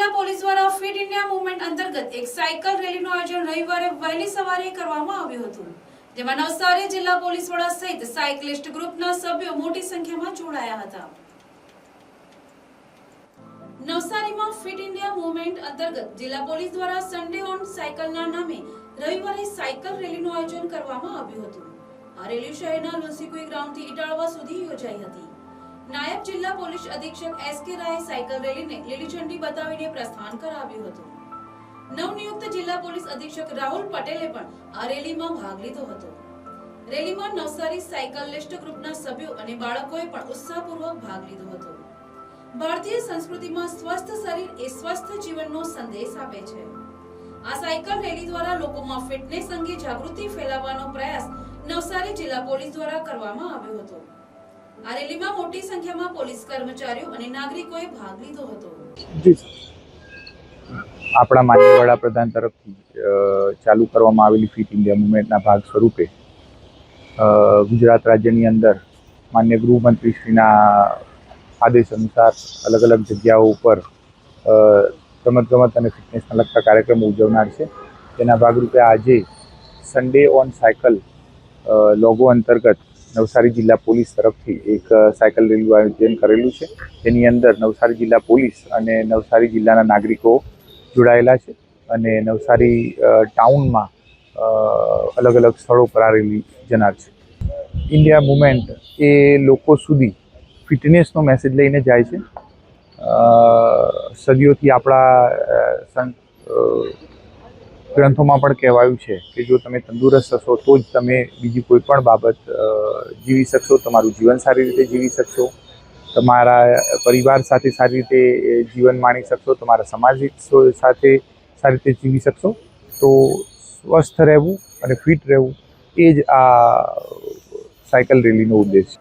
જિલ્લા પોલીસ દ્વારા fit India movement અંતર્ગત એક સાયકલ રેલીનું આયોજન રવિવારે વહેલી સવારે કરવામાં આવ્યું હતું. જેમાં નવસારી જિલ્લા પોલીસ વડા સહિત સાયકલિસ્ટ ગ્રુપના સભ્યો મોટી સંખ્યામાં જોડાયા હતા. નવસારીમાં ફિટ ઇન્ડિયા મુવમેન્ટ અંતર્ગત જિલ્લા પોલીસ દ્વારા સન્ડે ઓન સાયકલના નામે રવિવારે સાયકલ રેલીનું આયોજન કરવામાં આવ્યું હતું. આ રેલી શહેરના લુસીકુઈ ગ્રાઉન્ડથી ઇટાળવા સુધી યોજાઈ હતી. નાયબ જિલ્લા પોલીસ અધિક્ષક એસ કે રાય સાયકલ રેલીને લીલી ઝંડી બતાવીને પ્રસ્થાન કરાવ્યું હતું. નવનિયુક્ત જિલ્લા પોલીસ અધિક્ષક રાહુલ પટેલે પણ આ રેલીમાં ભાગ લીધો હતો. રેલીમાં નવસારી સાયકલિસ્ટ ગ્રુપના સભ્યો અને બાળકોએ પણ ઉત્સાહપૂર્વક ભાગ લીધો હતો. ભારતીય સંસ્કૃતિમાં સ્વસ્થ શરીર એ સ્વસ્થ જીવનનો સંદેશ આપે છે. આ સાયકલ રેલી દ્વારા લોકોમાં ફિટનેસ અંગે જાગૃતિ ફેલાવવાનો પ્રયાસ નવસારી જિલ્લા પોલીસ દ્વારા કરવામાં આવ્યો હતો. આ રેલીમાં મોટી સંખ્યામાં પોલીસ કર્મચારીઓ અને નાગરિકોએ ભાગ લીધો હતો. આપણા માન્ય વડાપ્રધાન તરફથી ચાલુ કરવામાં આવેલી ફિટ ઇન્ડિયા મુવમેન્ટના ભાગ સ્વરૂપે ગુજરાત રાજ્યની અંદર માન્ય ગૃહમંત્રીશ્રીના આદેશ અનુસાર અલગ અલગ જગ્યાઓ ઉપર રમતગમત અને ફિટનેસના લગતા કાર્યક્રમો ઉજવનાર છે. તેના ભાગરૂપે આજે સન્ડે ઓન સાયકલ લોગો અંતર્ગત નવસારી જિલ્લા પોલીસ તરફથી એક સાયકલ રેલીનું આયોજન કરેલું છે. તેની અંદર નવસારી જિલ્લા પોલીસ અને નવસારી જિલ્લાના નાગરિકો જોડાયેલા છે અને નવસારી ટાઉનમાં અલગ અલગ સ્થળો પર આ રેલી જનાર છે. ઇન્ડિયા મુમેન્ટ એ લોકો સુધી ફિટનેસનો મેસેજ લઈને જાય છે. સદીઓથી આપણા ગ્રંથોમાં પણ કહેવાયું છે કે જો તમે તંદુરસ્ત હશો, તો જ તમે બીજી કોઈ પણ બાબત જીવી શકશો. તમારું જીવન સારી રીતે જીવી શકશો. તમારા પરિવાર સાથે સારી રીતે જીવન માણી શકશો. તમારા સમાજ સાથે સારી રીતે જીવી શકશો. તો સ્વસ્થ રહેવું અને ફિટ રહેવું એ જ આ સાયકલ રેલીનો ઉદ્દેશ છે.